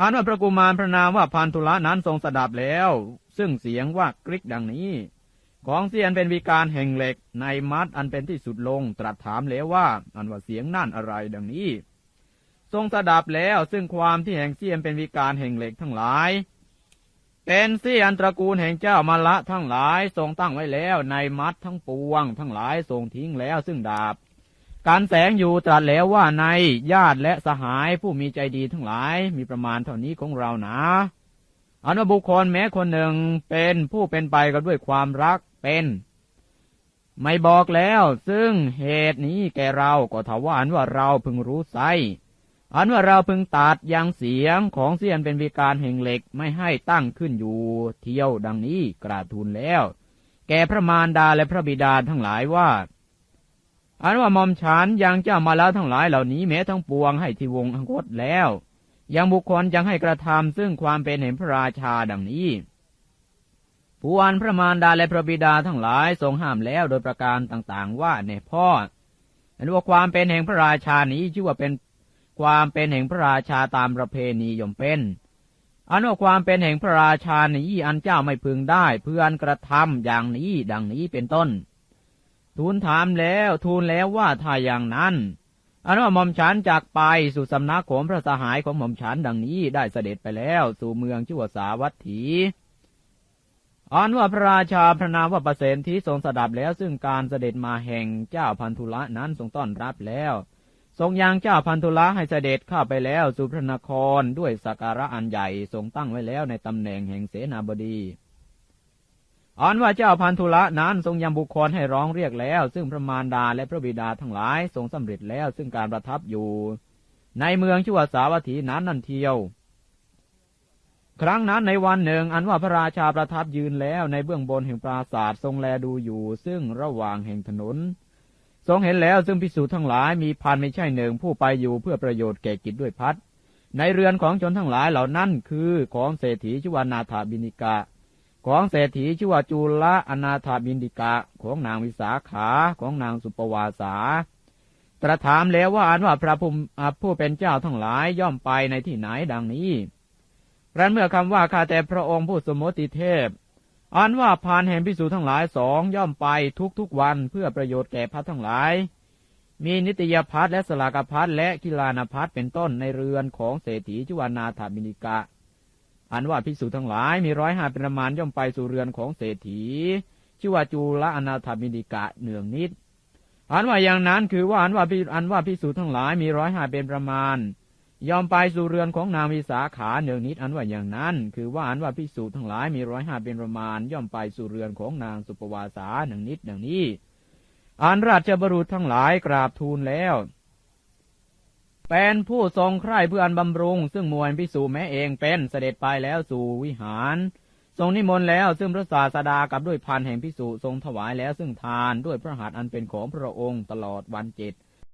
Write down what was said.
อันว่าพระกุมารพระนามว่าพันธุละนั้นทรงสดับแล้ว ซึ่งเสียงว่ากริกดังนี้ ของเสียนเป็นวิการแห่งเหล็กในมัดอันเป็นที่สุดลงตรัสถามแล้วว่า อันว่าเสียงนั่นอะไรดังนี้ ทรงสดับแล้วซึ่งความที่แห่งเสียนเป็นวิการแห่งเหล็กทั้งหลายเป็นเสียนตระกูลแห่งเจ้ามาละทั้งหลายทรงตั้งไว้แล้วในมัดทั้งปวง ทั้งหลายทรงทิ้งแล้วซึ่งดาบ การแสงอยู่ตรัสแล้วว่าในญาติและสหายผู้มีใจดีทั้งหลายมีประมาณเท่านี้ของเรานะอันว่าบุคคลแม้คนหนึ่งเป็นผู้เป็นไปก็ด้วยความรักเป็น ไม่บอกแล้ว ซึ่งเหตุนี้แก่เราก็ถาว่าอันว่าเราพึงรู้ไซอันว่าเราพึงตัดยังเสียงของเสียนเป็นวิการแห่งเหล็กไม่ให้ตั้งขึ้นอยู่ เที่ยวดังนี้กราบทูลแล้ว แก่พระมารดาและพระบิดาทั้งหลายว่า อันว่ามอมฉันยังเจ้ามาแล้วทั้งหลายเหล่านี้แม้ทั้งปวงให้ที่วงอังคตแล้ว ยังบุคคลยังให้กระทำซึ่งความเป็นเห็นพระราชาดังนี้ผู้อันพระมารดาและพระบิดาทั้งหลายทรงห้ามแล้วโดยประการต่างๆ ว่าในพ่ออันว่าความเป็นแห่งพระราชานี้ชื่อว่าเป็นความเป็นแห่งพระราชาตามประเพณียมเป็น อันว่าความเป็นแห่งพระราชานี้อันเจ้าไม่พึงได้ เพื่อนกระทำอย่างนี้ดังนี้เป็นต้น ทูลถามแล้วทูลแล้วว่าถ้าอย่างนั้นอันว่าหม่อมฉันจากไปสู่สำนักของพระสหายของหม่อมฉันดังนี้ได้เสด็จไปแล้วสู่เมืองชื่อว่าสาวัตถีอันว่าพระราชาพระนามว่าประเสนที่ทรงสดับแล้ว ซึ่งการเสด็จมาแห่งเจ้าพันธุละนั้นทรงต้อนรับแล้ว ทรงยังเจ้าพันธุละให้เสด็จเข้าไปแล้วสู่พระนครด้วยสักการะอันใหญ่ทรงตั้งไว้แล้วในตำแหน่งแห่งเสนาบดี อันว่าเจ้าพันธุละนั้นทรงยังบุคคลให้ร้องเรียกแล้ว ซึ่งพระมารดาและพระบิดาทั้งหลายทรงสำเร็จแล้วซึ่งการประทับอยู่ ในเมืองชั่วสาวัตถีนั้นนั่นเทียว ครั้งนั้นในวันหนึ่ง อันว่าพระราชาประทับยืนแล้วในเบื้องบนแห่งปราศาสตร์ทรงแลดูอยู่ ซึ่งระหว่างแห่งถนน ทรงเห็นแล้วซึ่งพิสูจน์ทั้งหลายมีพันไม่ใช่หนึ่งผู้ไปอยู่เพื่อประโยชน์แก่กิจด้วยพัดในเรือนของชนทั้งหลายเหล่านั้นคือของเศรษฐีชื่อว่านาถาบินิกา ของเศรษฐีชื่อว่าจูลอนาถาบินิกาของนางวิสาขาของนางสุปวาสา ตรัสถามแล้วว่าอันว่าพระผู้ผู้เป็นเจ้าทั้งหลายย่อมไปในที่ไหนดังนี้ครั้นเมื่อคำว่าข้าแต่พระองค์ผู้สมมติเทพ อันว่าพานแห่งพิสูจทั้งหลายสองย่อมไปทุกทุกวันเพื่อประโยชน์แก่พัดทั้งหลาย มีนิตยพัฒและสลากพัฒและกิลานพัฒเป็นต้นในเรือนของเศรษฐีจุวานาถาบินิกะ อันว่าภิกษุทั้งหลายมีร้อยห้าเป็นประมาณย่อมไปสู่เรือนของเศรษฐี ชื่อว่าจูละอนาถาบินิกะเนืองนิด อันว่าอย่างนั้นคือว่าอันว่าอันว่าภิกษุทั้งหลายมีร้อยห้าเป็นประมาณยอมไปสู่เรือนของนางวิสาขาเนืองนิดอันว่าอย่างนั้น คือว่าอันว่าภิกษุทั้งหลายมีร้อยห้าเป็นประมาณ ย่อมไปสู่เรือนของนางสุปวาสาเนืองนิดดังนี้อันราชบรุษทั้งหลายกราบทูลแล้ว เป็นผู้ทรงใคร่เพื่ออันบำรุง ซึ่งมวลพิสูแม้เองเป็นเสด็จไปแล้วสู่วิหาร ทรงนิมนต์แล้วซึ่งพระศาสดากับด้วยพันแห่งพิสูทรงถวายแล้วซึ่งทานด้วยพระหัตถ์อันเป็นของพระองค์ตลอดวันเจ็ด